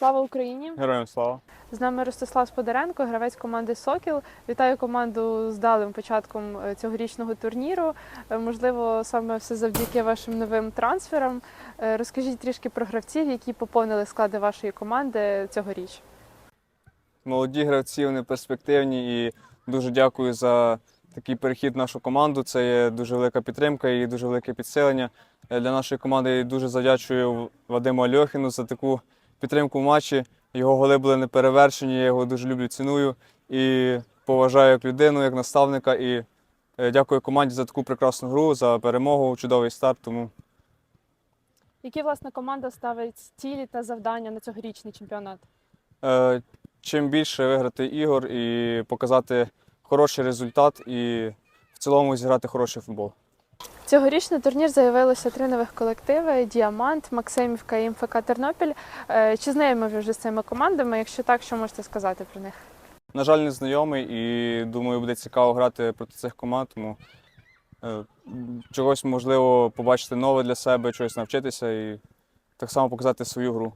Слава Україні! Героям слава. З нами Ростислав Сподаренко, гравець команди Сокіл. Вітаю команду з далим початком е, цьогорічного турніру. Е, Можливо, саме все завдяки вашим новим трансферам. Е, Розкажіть трішки про гравців, які поповнили склади вашої команди цьогоріч. Молоді гравці, вони перспективні і дуже дякую за такий перехід в нашу команду. Це є дуже велика підтримка і дуже велике підсилення для нашої команди. Дуже завдячую Вадиму Альохіну за таку підтримку в матчі. Його голи були неперевершені, я його дуже люблю, ціную і поважаю як людину, як наставника. І е, дякую команді за таку прекрасну гру, за перемогу, чудовий старт. Тому Які власне команда ставить цілі та завдання на цьогорічний чемпіонат? Е, чим більше виграти ігор і показати хороший результат, і в цілому зіграти хороший футбол. Цьогорічний турнір заявилося три нових колективи: Діамант, Максимівка і МФК Тернопіль. Е, Чи знайомі ви вже з цими командами? Якщо так, що можете сказати про них? На жаль, не знайомий і думаю, буде цікаво грати проти цих команд. Тому е, чогось можливо побачити нове для себе, чогось навчитися і так само показати свою гру.